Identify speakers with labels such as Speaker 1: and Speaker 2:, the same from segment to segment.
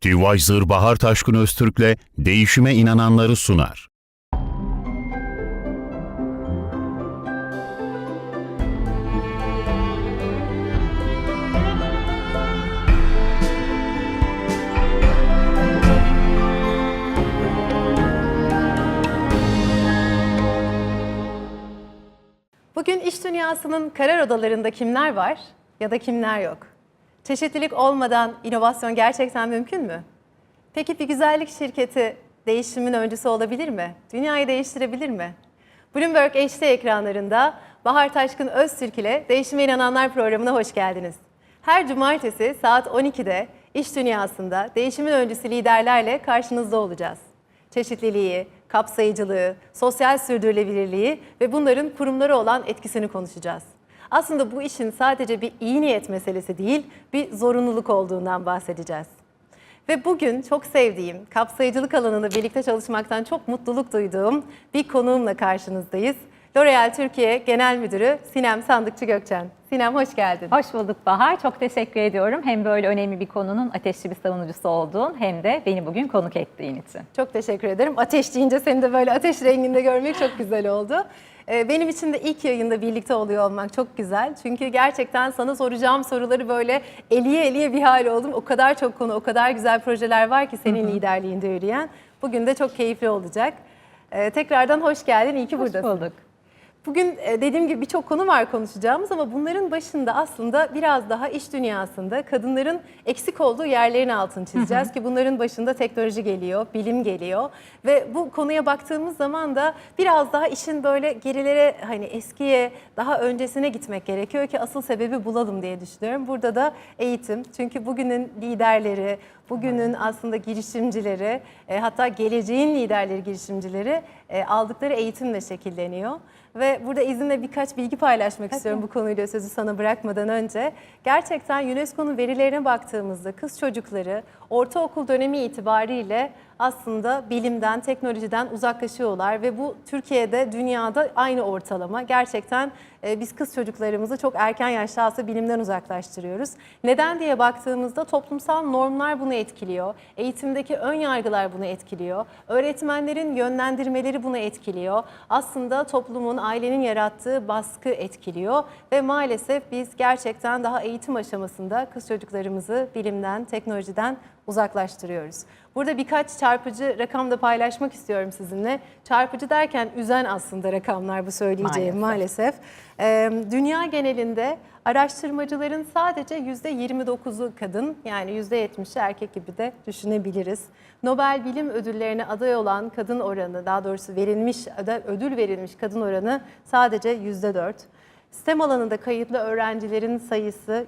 Speaker 1: T-Wiser Bahar Taşkın Öztürk'le değişime inananları sunar.
Speaker 2: Bugün iş dünyasının karar odalarında kimler var ya da kimler yok? Çeşitlilik olmadan inovasyon gerçekten mümkün mü? Peki bir güzellik şirketi değişimin öncüsü olabilir mi? Dünyayı değiştirebilir mi? Bloomberg HD ekranlarında Bahar Taşkın Öztürk ile Değişime İnananlar programına hoş geldiniz. Her cumartesi saat 12'de iş dünyasında değişimin öncüsü liderlerle karşınızda olacağız çeşitliliği, kapsayıcılığı, sosyal sürdürülebilirliği ve bunların kurumları olan etkisini konuşacağız. Aslında bu işin sadece bir iyi niyet meselesi değil, bir zorunluluk olduğundan bahsedeceğiz. Ve bugün çok sevdiğim, kapsayıcılık alanında birlikte çalışmaktan çok mutluluk duyduğum bir konuğumla karşınızdayız. L'Oreal Türkiye Genel Müdürü Sinem Sandıkçı Gökçen. Sinem hoş geldin.
Speaker 3: Hoş bulduk Bahar. Çok teşekkür ediyorum. Hem böyle önemli bir konunun ateşli bir savunucusu olduğun hem de beni bugün konuk ettiğin için.
Speaker 2: Çok teşekkür ederim. Ateş deyince seni de böyle ateş renginde görmek çok güzel oldu. Ee, Benim için de ilk yayında birlikte oluyor olmak çok güzel. Çünkü gerçekten sana soracağım soruları böyle eliye eliye bir hal oldum. O kadar çok konu, o kadar güzel projeler var ki senin liderliğinde yürüyen. Bugün de çok keyifli olacak. Ee, Tekrardan hoş geldin, iyi ki
Speaker 3: Hoş
Speaker 2: buradasın.
Speaker 3: bulduk.
Speaker 2: Bugün e, dediğim gibi birçok konu var konuşacağımız ama bunların başında aslında biraz daha iş dünyasında kadınların eksik olduğu yerlerin altını çizeceğiz ki bunların başında teknoloji geliyor, bilim geliyor ve bu konuya baktığımız zaman da biraz daha işin böyle gerilere hani eskiye daha öncesine gitmek gerekiyor ki asıl sebebi bulalım diye düşünüyorum. Burada da eğitim çünkü bugünün liderleri, bugünün aslında girişimcileri e, hatta geleceğin liderleri girişimcileri e, aldıkları eğitimle şekilleniyor. Ve burada izinle birkaç bilgi paylaşmak istiyorum bu konuyla sözü sana bırakmadan önce. Gerçekten UNESCO'nun verilerine baktığımızda kız çocukları ortaokul dönemi itibariyle aslında bilimden, teknolojiden uzaklaşıyorlar ve bu Türkiye'de, dünyada aynı ortalama. Gerçekten e, biz kız çocuklarımızı çok erken yaşta aslında bilimden uzaklaştırıyoruz. Neden diye baktığımızda toplumsal normlar bunu etkiliyor. Eğitimdeki ön yargılar bunu etkiliyor. Öğretmenlerin yönlendirmeleri bunu etkiliyor. Aslında toplumun, ailenin yarattığı baskı etkiliyor ve maalesef biz gerçekten daha eğitim aşamasında kız çocuklarımızı bilimden, teknolojiden uzaklaştırıyoruz. Burada birkaç çarpıcı rakam da paylaşmak istiyorum sizinle. Çarpıcı derken üzen aslında rakamlar bu söyleyeceğim maalesef. Ee, dünya genelinde araştırmacıların sadece %29'u kadın yani %70'i erkek gibi de düşünebiliriz. Nobel Bilim Ödüllerine aday olan kadın oranı daha doğrusu verilmiş ödül verilmiş kadın oranı sadece %4. STEM alanında kayıtlı öğrencilerin sayısı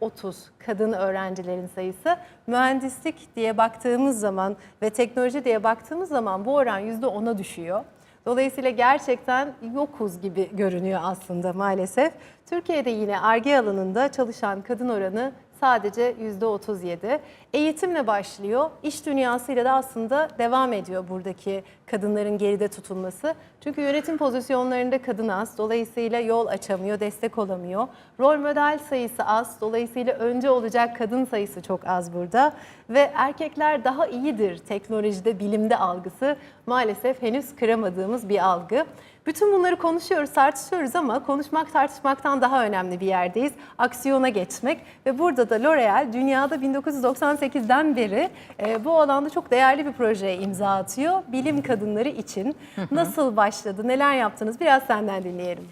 Speaker 2: %30 kadın öğrencilerin sayısı. Mühendislik diye baktığımız zaman ve teknoloji diye baktığımız zaman bu oran %10'a düşüyor. Dolayısıyla gerçekten yokuz gibi görünüyor aslında maalesef. Türkiye'de yine ARGE alanında çalışan kadın oranı sadece %37. Eğitimle başlıyor. İş dünyasıyla da aslında devam ediyor buradaki kadınların geride tutulması. Çünkü yönetim pozisyonlarında kadın az. Dolayısıyla yol açamıyor, destek olamıyor. Rol model sayısı az. Dolayısıyla önce olacak kadın sayısı çok az burada. Ve erkekler daha iyidir teknolojide, bilimde algısı maalesef henüz kıramadığımız bir algı. Bütün bunları konuşuyoruz, tartışıyoruz ama konuşmak tartışmaktan daha önemli bir yerdeyiz. Aksiyona geçmek ve burada da L'Oreal dünyada 1998'den beri e, bu alanda çok değerli bir projeye imza atıyor. Bilim kadınları için. Nasıl başladı, neler yaptınız biraz senden dinleyelim.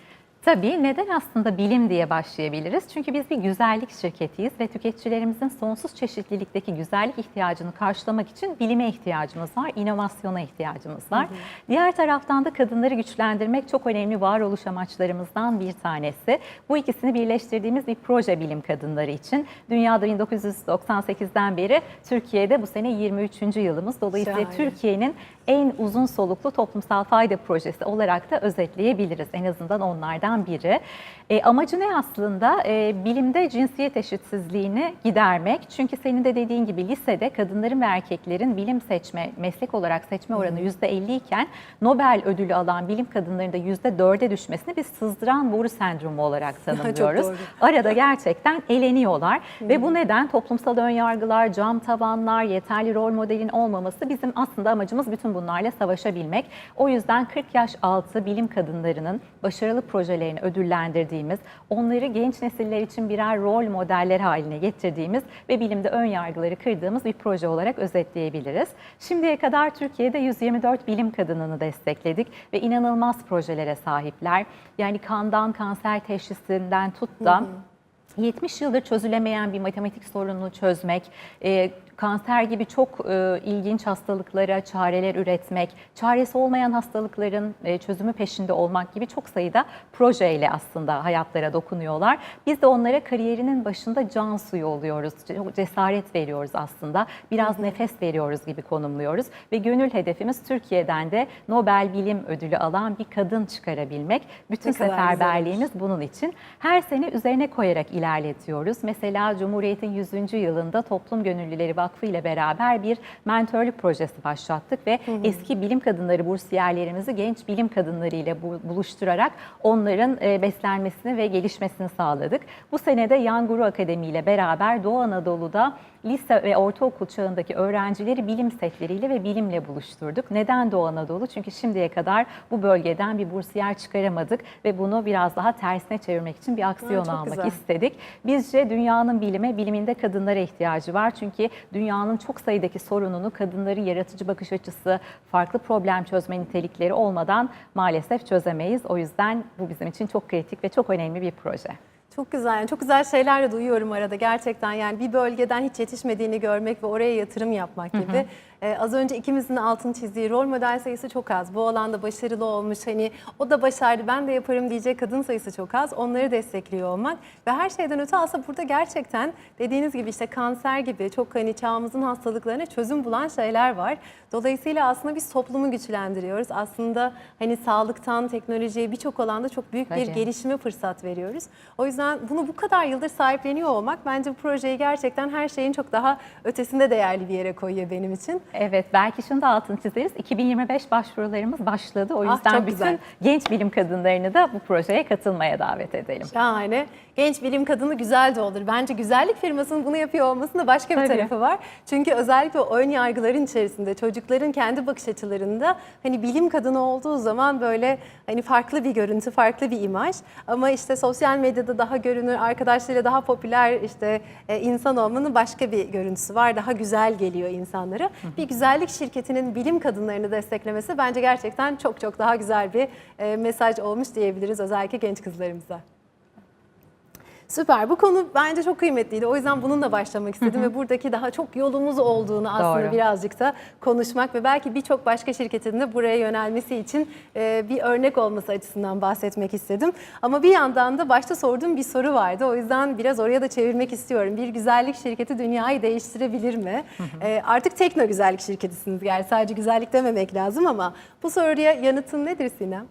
Speaker 3: Tabii neden aslında bilim diye başlayabiliriz? Çünkü biz bir güzellik şirketiyiz ve tüketicilerimizin sonsuz çeşitlilikteki güzellik ihtiyacını karşılamak için bilime ihtiyacımız var, inovasyona ihtiyacımız var. Diğer taraftan da kadınları güçlendirmek çok önemli varoluş amaçlarımızdan bir tanesi. Bu ikisini birleştirdiğimiz bir proje bilim kadınları için. Dünyada 1998'den beri Türkiye'de bu sene 23. yılımız. Dolayısıyla. Türkiye'nin en uzun soluklu toplumsal fayda projesi olarak da özetleyebiliriz. En azından onlardan konulardan biri. E, amacı ne aslında? E, bilimde cinsiyet eşitsizliğini gidermek. Çünkü senin de dediğin gibi lisede kadınların ve erkeklerin bilim seçme, meslek olarak seçme oranı %50 iken Nobel ödülü alan bilim kadınlarının da %4'e düşmesini biz sızdıran boru sendromu olarak tanımlıyoruz. Arada gerçekten eleniyorlar ve bu neden toplumsal önyargılar, cam tavanlar, yeterli rol modelin olmaması bizim aslında amacımız bütün bunlarla savaşabilmek. O yüzden 40 yaş altı bilim kadınlarının başarılı projelerini ödüllendirdiğimiz, onları genç nesiller için birer rol modeller haline getirdiğimiz ve bilimde ön yargıları kırdığımız bir proje olarak özetleyebiliriz. Şimdiye kadar Türkiye'de 124 bilim kadınını destekledik ve inanılmaz projelere sahipler. Yani kandan kanser teşhisinden tut da 70 yıldır çözülemeyen bir matematik sorununu çözmek, e, kanser gibi çok e, ilginç hastalıklara çareler üretmek, çaresi olmayan hastalıkların e, çözümü peşinde olmak gibi çok sayıda projeyle aslında hayatlara dokunuyorlar. Biz de onlara kariyerinin başında can suyu oluyoruz, cesaret veriyoruz aslında, biraz nefes veriyoruz gibi konumluyoruz ve gönül hedefimiz Türkiye'den de Nobel Bilim Ödülü alan bir kadın çıkarabilmek. Bütün seferberliğimiz bunun için. Her sene üzerine koyarak ilerletiyoruz. Mesela Cumhuriyet'in 100. yılında Toplum Gönüllüleri Vakfı ile beraber bir mentörlük projesi başlattık ve eski bilim kadınları bursiyerlerimizi genç bilim kadınları ile bu- buluşturarak onların e, beslenmesini ve gelişmesini sağladık. Bu sene de Yanguru Akademi ile beraber Doğu Anadolu'da lise ve ortaokul çağındaki öğrencileri bilim setleriyle ve bilimle buluşturduk. Neden Doğu Anadolu? Çünkü şimdiye kadar bu bölgeden bir bursiyer çıkaramadık ve bunu biraz daha tersine çevirmek için bir aksiyon
Speaker 2: çok
Speaker 3: almak
Speaker 2: güzel.
Speaker 3: istedik. Bizce dünyanın bilime, biliminde kadınlara ihtiyacı var. Çünkü dünyanın çok sayıdaki sorununu kadınların yaratıcı bakış açısı, farklı problem çözme nitelikleri olmadan maalesef çözemeyiz. O yüzden bu bizim için çok kritik ve çok önemli bir proje.
Speaker 2: Çok güzel. Yani çok güzel şeyler de duyuyorum arada gerçekten. Yani bir bölgeden hiç yetişmediğini görmek ve oraya yatırım yapmak gibi. Ee, az önce ikimizin altını çizdiği rol model sayısı çok az. Bu alanda başarılı olmuş hani o da başardı ben de yaparım diyecek kadın sayısı çok az. Onları destekliyor olmak ve her şeyden öte aslında burada gerçekten dediğiniz gibi işte kanser gibi çok hani çağımızın hastalıklarına çözüm bulan şeyler var. Dolayısıyla aslında biz toplumu güçlendiriyoruz. Aslında hani sağlıktan teknolojiye birçok alanda çok büyük bir
Speaker 3: Tabii.
Speaker 2: gelişim gelişime fırsat veriyoruz. O yüzden bunu bu kadar yıldır sahipleniyor olmak bence bu projeyi gerçekten her şeyin çok daha ötesinde değerli bir yere koyuyor benim için.
Speaker 3: Evet, belki şunu da altını çizeriz. 2025 başvurularımız başladı. O
Speaker 2: Ah,
Speaker 3: yüzden
Speaker 2: çok
Speaker 3: bütün
Speaker 2: güzel.
Speaker 3: genç bilim kadınlarını da bu projeye katılmaya davet edelim.
Speaker 2: Şahane. Genç bilim kadını güzel de olur. Bence güzellik firmasının bunu yapıyor olmasının da başka bir
Speaker 3: Tabii.
Speaker 2: tarafı var. Çünkü özellikle ön yargıların içerisinde çocukların kendi bakış açılarında hani bilim kadını olduğu zaman böyle hani farklı bir görüntü, farklı bir imaj. Ama işte sosyal medyada daha görünür, arkadaşlarıyla daha popüler işte e, insan olmanın başka bir görüntüsü var. Daha güzel geliyor insanlara. Bir güzellik şirketinin bilim kadınlarını desteklemesi bence gerçekten çok çok daha güzel bir e, mesaj olmuş diyebiliriz özellikle genç kızlarımıza. Süper. Bu konu bence çok kıymetliydi. O yüzden bununla başlamak istedim ve buradaki daha çok yolumuz olduğunu aslında
Speaker 3: Doğru.
Speaker 2: birazcık da konuşmak ve belki birçok başka şirketin de buraya yönelmesi için e, bir örnek olması açısından bahsetmek istedim. Ama bir yandan da başta sorduğum bir soru vardı. O yüzden biraz oraya da çevirmek istiyorum. Bir güzellik şirketi dünyayı değiştirebilir mi? E, artık tekno güzellik şirketisiniz. Yani sadece güzellik dememek lazım ama bu soruya yanıtın nedir Sinem?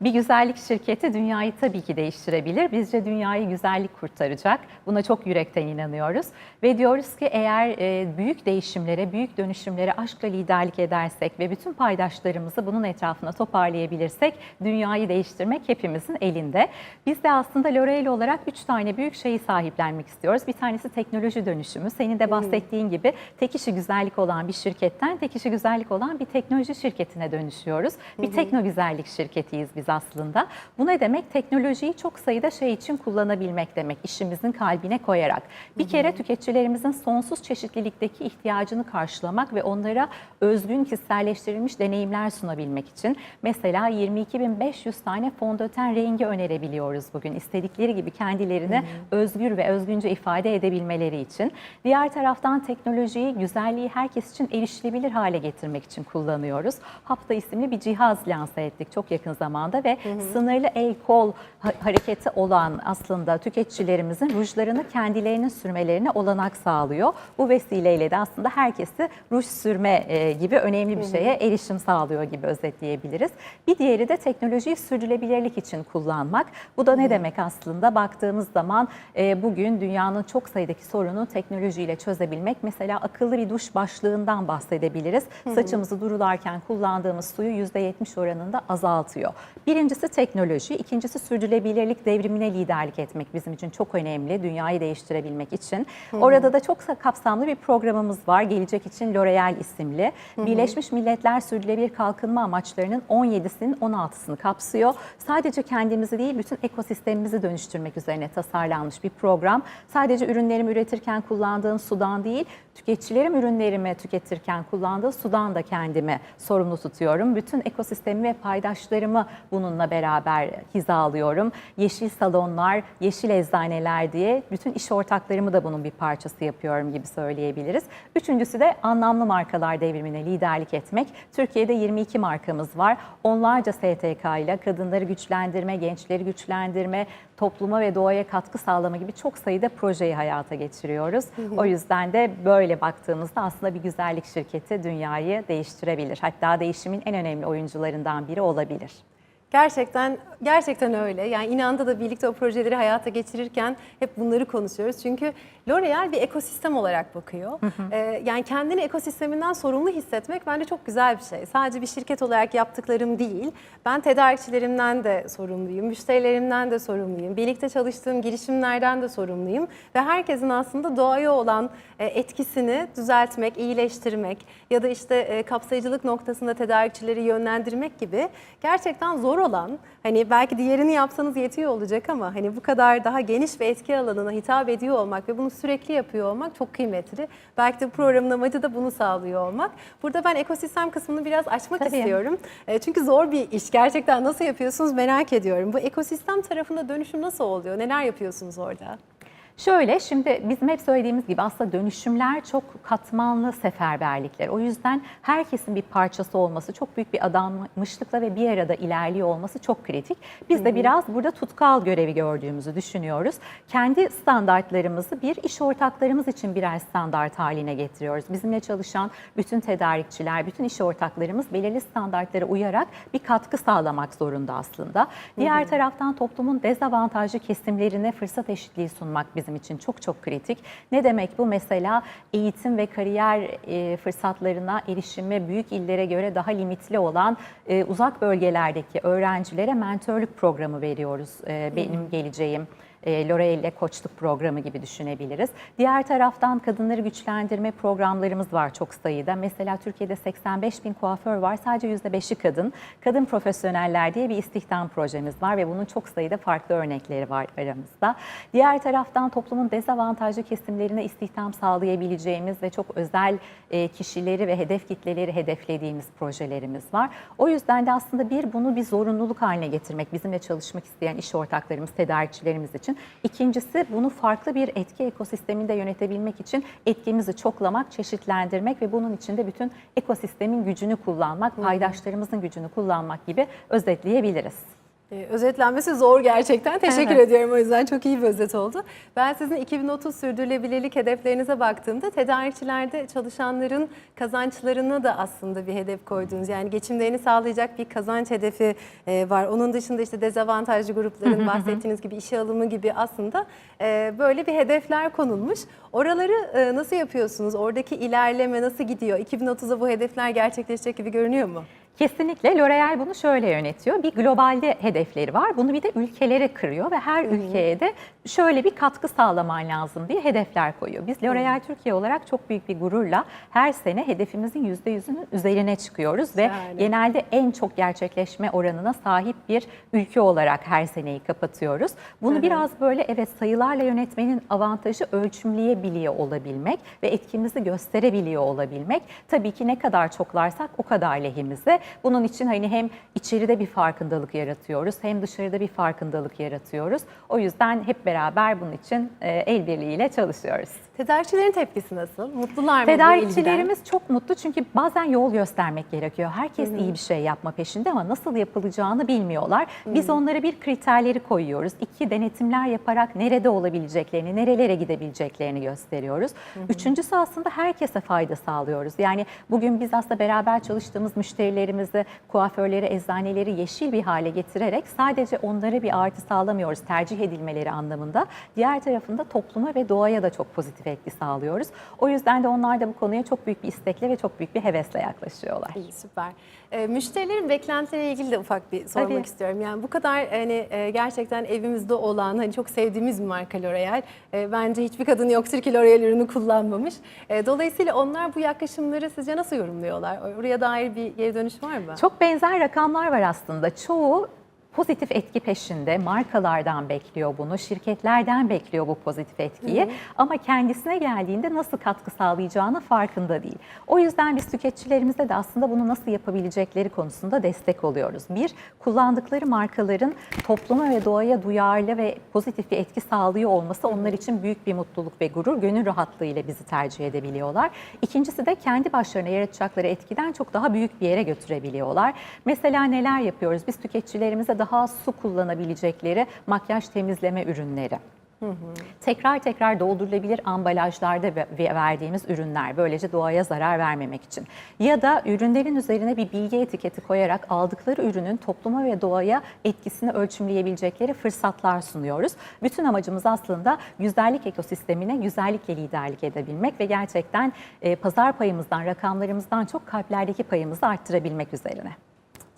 Speaker 3: Bir güzellik şirketi dünyayı tabii ki değiştirebilir. Bizce dünyayı güzellik kurtaracak. Buna çok yürekten inanıyoruz. Ve diyoruz ki eğer e, büyük değişimlere, büyük dönüşümlere aşkla liderlik edersek ve bütün paydaşlarımızı bunun etrafına toparlayabilirsek dünyayı değiştirmek hepimizin elinde. Biz de aslında L'Oreal olarak üç tane büyük şeyi sahiplenmek istiyoruz. Bir tanesi teknoloji dönüşümü. Senin de bahsettiğin gibi tek işi güzellik olan bir şirketten tek işi güzellik olan bir teknoloji şirketine dönüşüyoruz. Bir tekno güzellik şirketiyiz biz aslında. Bu ne demek? Teknolojiyi çok sayıda şey için kullanabilmek demek. İşimizin kalbine koyarak. Bir kere tüketicilerimizin sonsuz çeşitlilikteki ihtiyacını karşılamak ve onlara özgün kişiselleştirilmiş deneyimler sunabilmek için. Mesela 22.500 tane fondöten rengi önerebiliyoruz bugün. İstedikleri gibi kendilerini özgür ve özgünce ifade edebilmeleri için. Diğer taraftan teknolojiyi, güzelliği herkes için erişilebilir hale getirmek için kullanıyoruz. Hafta isimli bir cihaz lanse ettik çok yakın zamanda aslında ve sınırlı el kol ha- hareketi olan aslında tüketicilerimizin rujlarını kendilerinin sürmelerine olanak sağlıyor. Bu vesileyle de aslında herkesi ruj sürme e, gibi önemli bir şeye erişim sağlıyor gibi özetleyebiliriz. Bir diğeri de teknolojiyi sürdürülebilirlik için kullanmak. Bu da ne demek aslında? Baktığımız zaman e, bugün dünyanın çok sayıdaki sorunu teknolojiyle çözebilmek. Mesela akıllı bir duş başlığından bahsedebiliriz. Saçımızı durularken kullandığımız suyu %70 oranında azaltıyor. Birincisi teknoloji, ikincisi sürdürülebilirlik devrimine liderlik etmek bizim için çok önemli. Dünyayı değiştirebilmek için. Orada da çok kapsamlı bir programımız var. Gelecek için L'Oreal isimli. Birleşmiş Milletler Sürdürülebilir Kalkınma Amaçlarının 17'sinin 16'sını kapsıyor. Sadece kendimizi değil bütün ekosistemimizi dönüştürmek üzerine tasarlanmış bir program. Sadece ürünlerimi üretirken kullandığım sudan değil, tüketicilerim ürünlerimi tüketirken kullandığı sudan da kendimi sorumlu tutuyorum. Bütün ekosistemi ve paydaşlarımı bununla beraber hizalıyorum. Yeşil salonlar, yeşil eczaneler diye bütün iş ortaklarımı da bunun bir parçası yapıyorum gibi söyleyebiliriz. Üçüncüsü de anlamlı markalar devrimine liderlik etmek. Türkiye'de 22 markamız var. Onlarca STK ile kadınları güçlendirme, gençleri güçlendirme, topluma ve doğaya katkı sağlama gibi çok sayıda projeyi hayata geçiriyoruz. O yüzden de böyle baktığımızda aslında bir güzellik şirketi dünyayı değiştirebilir. Hatta değişimin en önemli oyuncularından biri olabilir.
Speaker 2: Gerçekten gerçekten öyle. Yani İnan'da da birlikte o projeleri hayata geçirirken hep bunları konuşuyoruz. Çünkü L'Oreal bir ekosistem olarak bakıyor. Ee, yani kendini ekosisteminden sorumlu hissetmek bence çok güzel bir şey. Sadece bir şirket olarak yaptıklarım değil. Ben tedarikçilerimden de sorumluyum, müşterilerimden de sorumluyum. Birlikte çalıştığım girişimlerden de sorumluyum. Ve herkesin aslında doğaya olan e, etkisini düzeltmek, iyileştirmek ya da işte e, kapsayıcılık noktasında tedarikçileri yönlendirmek gibi gerçekten zor olan hani belki diğerini yapsanız yetiyor olacak ama hani bu kadar daha geniş ve etki alanına hitap ediyor olmak ve bunu sürekli yapıyor olmak çok kıymetli. Belki de programın amacı da bunu sağlıyor olmak. Burada ben ekosistem kısmını biraz açmak
Speaker 3: Tabii.
Speaker 2: istiyorum. E, Çünkü zor bir iş. Gerçekten nasıl yapıyorsunuz merak ediyorum. Bu ekosistem tarafında dönüşüm nasıl oluyor? Neler yapıyorsunuz orada?
Speaker 3: Şöyle şimdi bizim hep söylediğimiz gibi aslında dönüşümler çok katmanlı seferberlikler. O yüzden herkesin bir parçası olması, çok büyük bir adanmışlıkla ve bir arada ilerliyor olması çok kritik. Biz de biraz burada tutkal görevi gördüğümüzü düşünüyoruz. Kendi standartlarımızı bir iş ortaklarımız için birer standart haline getiriyoruz. Bizimle çalışan bütün tedarikçiler, bütün iş ortaklarımız belirli standartlara uyarak bir katkı sağlamak zorunda aslında. Diğer taraftan toplumun dezavantajlı kesimlerine fırsat eşitliği sunmak bizim için çok çok kritik. Ne demek bu? Mesela eğitim ve kariyer e, fırsatlarına erişimi büyük illere göre daha limitli olan e, uzak bölgelerdeki öğrencilere mentörlük programı veriyoruz. E, benim geleceğim e, L'Oreal ile koçluk programı gibi düşünebiliriz. Diğer taraftan kadınları güçlendirme programlarımız var çok sayıda. Mesela Türkiye'de 85 bin kuaför var. Sadece %5'i kadın. Kadın profesyoneller diye bir istihdam projemiz var ve bunun çok sayıda farklı örnekleri var aramızda. Diğer taraftan toplumun dezavantajlı kesimlerine istihdam sağlayabileceğimiz ve çok özel e, kişileri ve hedef kitleleri hedeflediğimiz projelerimiz var. O yüzden de aslında bir bunu bir zorunluluk haline getirmek bizimle çalışmak isteyen iş ortaklarımız, tedarikçilerimiz için. İkincisi bunu farklı bir etki ekosisteminde yönetebilmek için etkimizi çoklamak, çeşitlendirmek ve bunun içinde bütün ekosistemin gücünü kullanmak, paydaşlarımızın gücünü kullanmak gibi özetleyebiliriz.
Speaker 2: Ee, özetlenmesi zor gerçekten. Teşekkür
Speaker 3: Evet.
Speaker 2: ediyorum o yüzden çok iyi bir özet oldu. Ben sizin 2030 sürdürülebilirlik hedeflerinize baktığımda tedarikçilerde çalışanların kazançlarını da aslında bir hedef koydunuz. Yani geçimlerini sağlayacak bir kazanç hedefi e, var. Onun dışında işte dezavantajlı grupların bahsettiğiniz gibi işe alımı gibi aslında e, böyle bir hedefler konulmuş. Oraları e, nasıl yapıyorsunuz? Oradaki ilerleme nasıl gidiyor? 2030'da bu hedefler gerçekleşecek gibi görünüyor mu?
Speaker 3: Kesinlikle L'Oreal bunu şöyle yönetiyor. Bir globalde hedefleri var. Bunu bir de ülkelere kırıyor ve her ülkeye de şöyle bir katkı sağlaman lazım diye hedefler koyuyor. Biz L'Oreal Türkiye olarak çok büyük bir gururla her sene hedefimizin %100'ünün üzerine çıkıyoruz ve
Speaker 2: Şahane.
Speaker 3: genelde en çok gerçekleşme oranına sahip bir ülke olarak her seneyi kapatıyoruz. Bunu biraz böyle evet sayılarla yönetmenin avantajı ölçümleyebiliyor olabilmek ve etkimizi gösterebiliyor olabilmek. Tabii ki ne kadar çoklarsak o kadar lehimize. Bunun için hani hem içeride bir farkındalık yaratıyoruz hem dışarıda bir farkındalık yaratıyoruz. O yüzden hep beraber bunun için e, el birliğiyle çalışıyoruz.
Speaker 2: Tedarikçilerin tepkisi nasıl? Mutlular mı?
Speaker 3: Tedarikçilerimiz çok mutlu çünkü bazen yol göstermek gerekiyor. Herkes iyi bir şey yapma peşinde ama nasıl yapılacağını bilmiyorlar. Biz onlara bir kriterleri koyuyoruz. İki denetimler yaparak nerede olabileceklerini, nerelere gidebileceklerini gösteriyoruz. Üçüncüsü aslında herkese fayda sağlıyoruz. Yani bugün biz aslında beraber çalıştığımız müşterilerimizi, kuaförleri, eczaneleri yeşil bir hale getirerek sadece onlara bir artı sağlamıyoruz tercih edilmeleri anlamında. Diğer tarafında topluma ve doğaya da çok pozitif etki sağlıyoruz. O yüzden de onlar da bu konuya çok büyük bir istekle ve çok büyük bir hevesle yaklaşıyorlar.
Speaker 2: İyi, süper. E, müşterilerin beklentileriyle ilgili de ufak bir sormak
Speaker 3: Tabii.
Speaker 2: istiyorum. Yani bu kadar hani e, gerçekten evimizde olan hani çok sevdiğimiz bir marka L'Oreal. E, bence hiçbir kadın yoktur ki L'Oreal ürünü kullanmamış. E, dolayısıyla onlar bu yaklaşımları sizce nasıl yorumluyorlar? Oraya dair bir geri dönüş var mı?
Speaker 3: Çok benzer rakamlar var aslında. Çoğu pozitif etki peşinde markalardan bekliyor bunu, şirketlerden bekliyor bu pozitif etkiyi. Ama kendisine geldiğinde nasıl katkı sağlayacağını farkında değil. O yüzden biz tüketicilerimize de aslında bunu nasıl yapabilecekleri konusunda destek oluyoruz. Bir, kullandıkları markaların topluma ve doğaya duyarlı ve pozitif bir etki sağlıyor olması onlar için büyük bir mutluluk ve gurur, gönül rahatlığıyla bizi tercih edebiliyorlar. İkincisi de kendi başlarına yaratacakları etkiden çok daha büyük bir yere götürebiliyorlar. Mesela neler yapıyoruz? Biz tüketicilerimize daha su kullanabilecekleri makyaj temizleme ürünleri. Tekrar tekrar doldurulabilir ambalajlarda ve- ve verdiğimiz ürünler böylece doğaya zarar vermemek için. Ya da ürünlerin üzerine bir bilgi etiketi koyarak aldıkları ürünün topluma ve doğaya etkisini ölçümleyebilecekleri fırsatlar sunuyoruz. Bütün amacımız aslında güzellik ekosistemine güzellikle liderlik edebilmek ve gerçekten e, pazar payımızdan, rakamlarımızdan çok kalplerdeki payımızı arttırabilmek üzerine.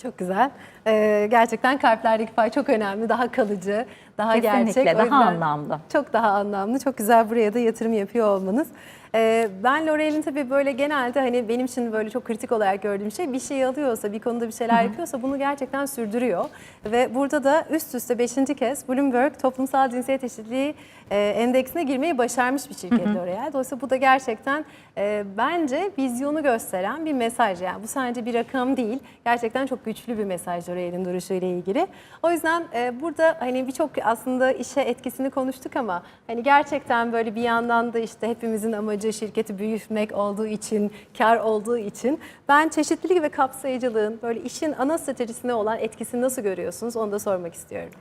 Speaker 2: Çok güzel. Ee, gerçekten kalplerdeki pay çok önemli. Daha kalıcı, daha
Speaker 3: Kesinlikle,
Speaker 2: gerçek.
Speaker 3: Daha anlamlı.
Speaker 2: Çok daha anlamlı. Çok güzel buraya da yatırım yapıyor olmanız. Ee, ben L'Oreal'in tabii böyle genelde hani benim için böyle çok kritik olarak gördüğüm şey bir şey alıyorsa, bir konuda bir şeyler yapıyorsa bunu gerçekten sürdürüyor. Ve burada da üst üste 5. kez Bloomberg Toplumsal Cinsiyet Eşitliği e, endeksine girmeyi başarmış bir şirket L'Oreal. Dolayısıyla bu da gerçekten e, bence vizyonu gösteren bir mesaj. Yani bu sadece bir rakam değil. Gerçekten çok güçlü bir mesaj L'Oreal'in duruşuyla ilgili. O yüzden e, burada hani birçok aslında işe etkisini konuştuk ama hani gerçekten böyle bir yandan da işte hepimizin amacı şirketi büyütmek olduğu için, kar olduğu için ben çeşitlilik ve kapsayıcılığın böyle işin ana stratejisine olan etkisini nasıl görüyorsunuz onu da sormak istiyorum.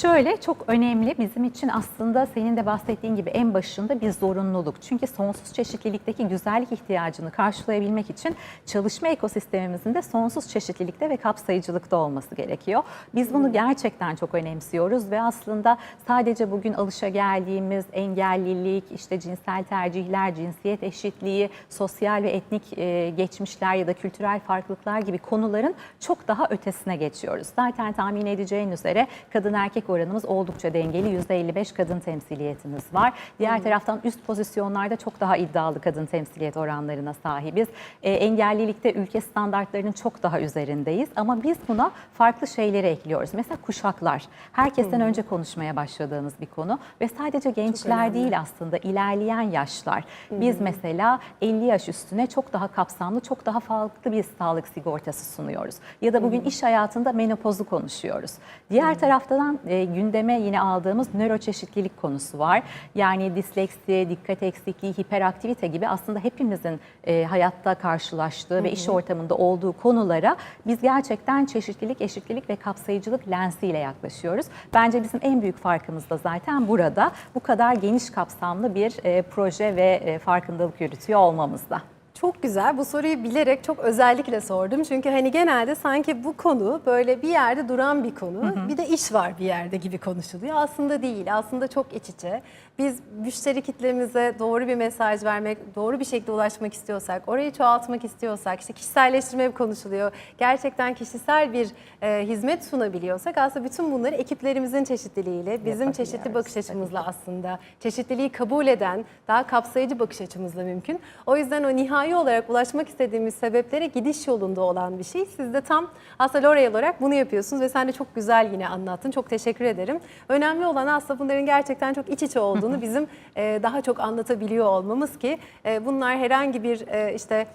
Speaker 3: Şöyle çok önemli bizim için aslında senin de bahsettiğin gibi en başında bir zorunluluk. Çünkü sonsuz çeşitlilikteki güzellik ihtiyacını karşılayabilmek için çalışma ekosistemimizin de sonsuz çeşitlilikte ve kapsayıcılıkta olması gerekiyor. Biz bunu gerçekten çok önemsiyoruz ve aslında sadece bugün alışa geldiğimiz engellilik, işte cinsel tercihler, cinsiyet eşitliği, sosyal ve etnik e, geçmişler ya da kültürel farklılıklar gibi konuların çok daha ötesine geçiyoruz. Zaten tahmin edeceğin üzere kadın erkek oranımız oldukça dengeli. %55 kadın temsiliyetimiz var. Diğer taraftan üst pozisyonlarda çok daha iddialı kadın temsiliyet oranlarına sahibiz. E, engellilikte ülke standartlarının çok daha üzerindeyiz ama biz buna farklı şeyleri ekliyoruz. Mesela kuşaklar. Herkesten önce konuşmaya başladığımız bir konu ve sadece gençler değil aslında ilerleyen yaşlar. Biz mesela 50 yaş üstüne çok daha kapsamlı, çok daha farklı bir sağlık sigortası sunuyoruz. Ya da bugün iş hayatında menopozu konuşuyoruz. Diğer taraftan e, gündeme yine aldığımız nöroçeşitlilik konusu var. Yani disleksi, dikkat eksikliği, hiperaktivite gibi aslında hepimizin e, hayatta karşılaştığı ve iş ortamında olduğu konulara biz gerçekten çeşitlilik, eşitlilik ve kapsayıcılık lensiyle yaklaşıyoruz. Bence bizim en büyük farkımız da zaten burada bu kadar geniş kapsamlı bir e, proje ve e, farkındalık yürütüyor olmamızda.
Speaker 2: Çok güzel. Bu soruyu bilerek çok özellikle sordum. Çünkü hani genelde sanki bu konu böyle bir yerde duran bir konu. Bir de iş var bir yerde gibi konuşuluyor. Aslında değil. Aslında çok iç içe. Biz müşteri kitlemize doğru bir mesaj vermek, doğru bir şekilde ulaşmak istiyorsak, orayı çoğaltmak istiyorsak, işte kişiselleştirme konuşuluyor. Gerçekten kişisel bir e, hizmet sunabiliyorsak aslında bütün bunları ekiplerimizin çeşitliliğiyle, bizim çeşitli bakış açımızla aslında çeşitliliği kabul eden, daha kapsayıcı bakış açımızla mümkün. O yüzden o nihai olarak ulaşmak istediğimiz sebeplere gidiş yolunda olan bir şey. Siz de tam aslında L'Oreal olarak bunu yapıyorsunuz ve sen de çok güzel yine anlattın. Çok teşekkür ederim. Önemli olan aslında bunların gerçekten çok iç içe olduğunu bizim e, daha çok anlatabiliyor olmamız ki e, bunlar herhangi bir e, işte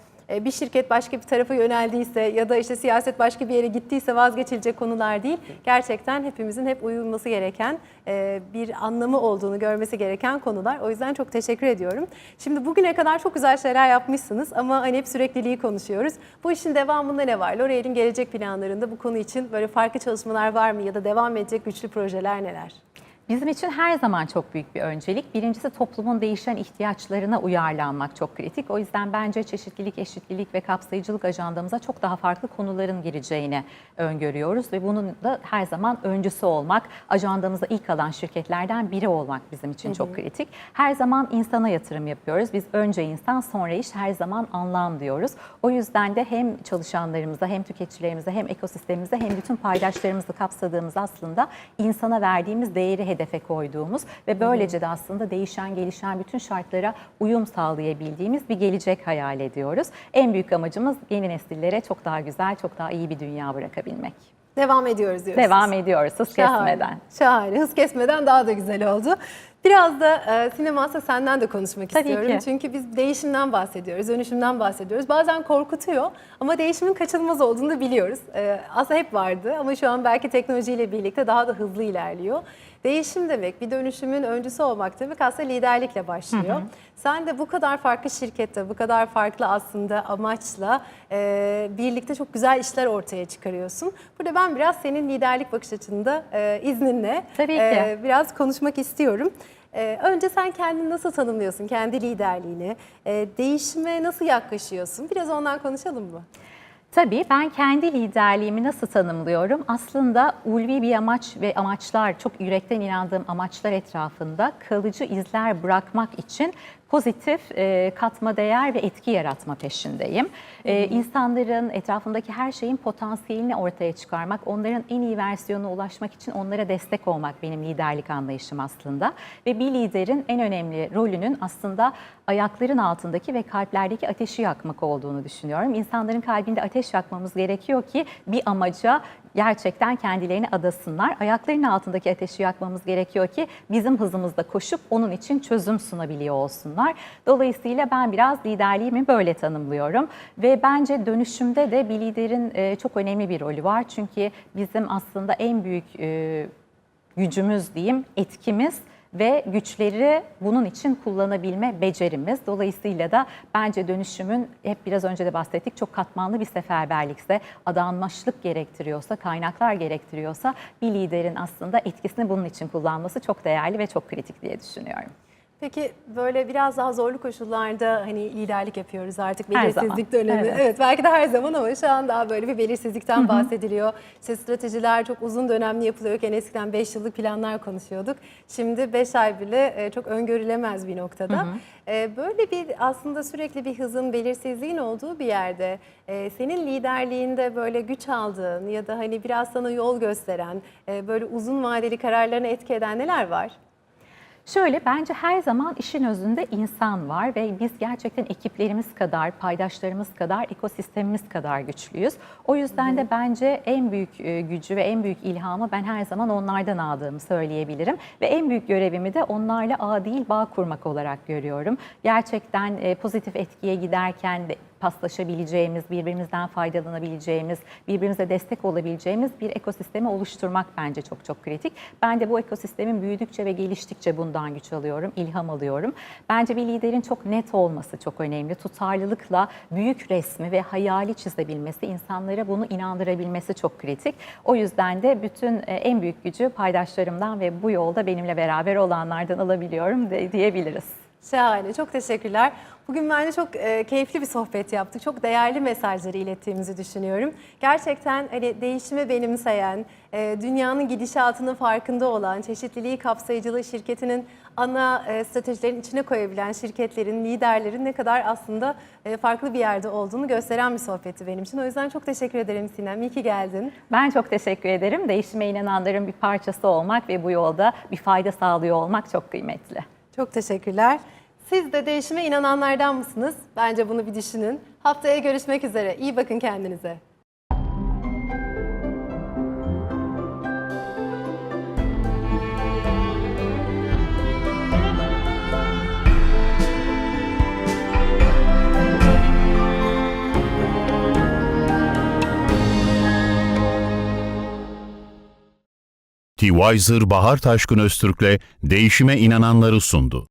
Speaker 2: bir şirket başka bir tarafa yöneldiyse ya da işte siyaset başka bir yere gittiyse vazgeçilecek konular değil. Gerçekten hepimizin hep uyulması gereken e, bir anlamı olduğunu görmesi gereken konular. O yüzden çok teşekkür ediyorum. Şimdi bugüne kadar çok güzel şeyler yapmışsınız ama hani hep sürekliliği konuşuyoruz. Bu işin devamında ne var? L'Oreal'in gelecek planlarında bu konu için böyle farklı çalışmalar var mı ya da devam edecek güçlü projeler neler?
Speaker 3: Bizim için her zaman çok büyük bir öncelik. Birincisi toplumun değişen ihtiyaçlarına uyarlanmak çok kritik. O yüzden bence çeşitlilik, eşitlilik ve kapsayıcılık ajandamıza çok daha farklı konuların gireceğini öngörüyoruz. Ve bunun da her zaman öncüsü olmak, ajandamızda ilk alan şirketlerden biri olmak bizim için çok kritik. Her zaman insana yatırım yapıyoruz. Biz önce insan, sonra iş, her zaman anlam diyoruz. O yüzden de hem çalışanlarımıza, hem tüketicilerimize, hem ekosistemimize, hem bütün paydaşlarımızı kapsadığımız aslında insana verdiğimiz değeri hedefe koyduğumuz ve böylece de aslında değişen, gelişen bütün şartlara uyum sağlayabildiğimiz bir gelecek hayal ediyoruz. En büyük amacımız yeni nesillere çok daha güzel, çok daha iyi bir dünya bırakabilmek.
Speaker 2: Devam ediyoruz diyoruz.
Speaker 3: Devam ediyoruz hız
Speaker 2: Şahane,
Speaker 3: kesmeden.
Speaker 2: Şahane. Hız kesmeden daha da güzel oldu. Biraz da e, Sinem Asya senden de konuşmak
Speaker 3: Tabii
Speaker 2: istiyorum.
Speaker 3: ki.
Speaker 2: Çünkü biz değişimden bahsediyoruz, dönüşümden bahsediyoruz. Bazen korkutuyor ama değişimin kaçınılmaz olduğunu da biliyoruz. E, aslında hep vardı ama şu an belki teknolojiyle birlikte daha da hızlı ilerliyor. Değişim demek, bir dönüşümün öncüsü olmak demek aslında liderlikle başlıyor. Sen de bu kadar farklı şirkette, bu kadar farklı aslında amaçla e, birlikte çok güzel işler ortaya çıkarıyorsun. Burada ben biraz senin liderlik bakış açında e, izninle
Speaker 3: Tabii ki.
Speaker 2: e, biraz konuşmak istiyorum. E, önce sen kendini nasıl tanımlıyorsun, kendi liderliğini, e, değişime nasıl yaklaşıyorsun? Biraz ondan konuşalım mı?
Speaker 3: Tabii ben kendi liderliğimi nasıl tanımlıyorum? Aslında ulvi bir amaç ve amaçlar, çok yürekten inandığım amaçlar etrafında kalıcı izler bırakmak için pozitif e, katma değer ve etki yaratma peşindeyim. E, insanların etrafındaki her şeyin potansiyelini ortaya çıkarmak, onların en iyi versiyonuna ulaşmak için onlara destek olmak benim liderlik anlayışım aslında. Ve bir liderin en önemli rolünün aslında ayakların altındaki ve kalplerdeki ateşi yakmak olduğunu düşünüyorum. İnsanların kalbinde ateş yakmamız gerekiyor ki bir amaca gerçekten kendilerini adasınlar. Ayaklarının altındaki ateşi yakmamız gerekiyor ki bizim hızımızda koşup onun için çözüm sunabiliyor olsunlar. Dolayısıyla ben biraz liderliğimi böyle tanımlıyorum ve bence dönüşümde de bir liderin e, çok önemli bir rolü var. Çünkü bizim aslında en büyük e, gücümüz diyeyim, etkimiz ve güçleri bunun için kullanabilme becerimiz. Dolayısıyla da bence dönüşümün hep biraz önce de bahsettik çok katmanlı bir seferberlikse, adanmışlık gerektiriyorsa, kaynaklar gerektiriyorsa bir liderin aslında etkisini bunun için kullanması çok değerli ve çok kritik diye düşünüyorum.
Speaker 2: Peki böyle biraz daha zorlu koşullarda hani liderlik yapıyoruz artık belirsizlik dönemi.
Speaker 3: evet.
Speaker 2: Evet. belki de her zaman ama şu an daha böyle bir belirsizlikten bahsediliyor. İşte stratejiler çok uzun dönemli yapılıyorken eskiden 5 yıllık planlar konuşuyorduk. Şimdi 5 ay bile e, çok öngörülemez bir noktada. E, Böyle bir aslında sürekli bir hızın, belirsizliğin olduğu bir yerde e, senin liderliğinde böyle güç aldığın ya da hani biraz sana yol gösteren, böyle uzun vadeli kararlarına etki eden neler var?
Speaker 3: Şöyle bence her zaman işin özünde insan var ve biz gerçekten ekiplerimiz kadar, paydaşlarımız kadar, ekosistemimiz kadar güçlüyüz. O yüzden de bence en büyük e, gücü ve en büyük ilhamı ben her zaman onlardan aldığımı söyleyebilirim. Ve en büyük görevimi de onlarla ağ değil bağ kurmak olarak görüyorum. Gerçekten e, pozitif etkiye giderken paslaşabileceğimiz, birbirimizden faydalanabileceğimiz, birbirimize destek olabileceğimiz bir ekosistemi oluşturmak bence çok çok kritik. Ben de bu ekosistemin büyüdükçe ve geliştikçe bundan güç alıyorum, ilham alıyorum. Bence bir liderin çok net olması çok önemli. Tutarlılıkla büyük resmi ve hayali çizebilmesi, insanlara bunu inandırabilmesi çok kritik. O yüzden de bütün e, en büyük gücü paydaşlarımdan ve bu yolda benimle beraber olanlardan alabiliyorum diyebiliriz.
Speaker 2: Şahane, çok teşekkürler. Bugün bence çok e, keyifli bir sohbet yaptık. Çok değerli mesajları ilettiğimizi düşünüyorum. Gerçekten hani değişimi benimseyen, e, dünyanın gidişatının farkında olan, çeşitliliği kapsayıcılığı şirketinin ana e, stratejilerin içine koyabilen şirketlerin, liderlerin ne kadar aslında e, farklı bir yerde olduğunu gösteren bir sohbetti benim için. O yüzden çok teşekkür ederim Sinem. İyi ki geldin.
Speaker 3: Ben çok teşekkür ederim. Değişime inananların bir parçası olmak ve bu yolda bir fayda sağlıyor olmak çok kıymetli.
Speaker 2: Çok teşekkürler. Siz de değişime inananlardan mısınız? Bence bunu bir düşünün. Haftaya görüşmek üzere. İyi bakın kendinize.
Speaker 1: T-Wiser Bahar Taşkın Öztürk'le değişime inananları sundu.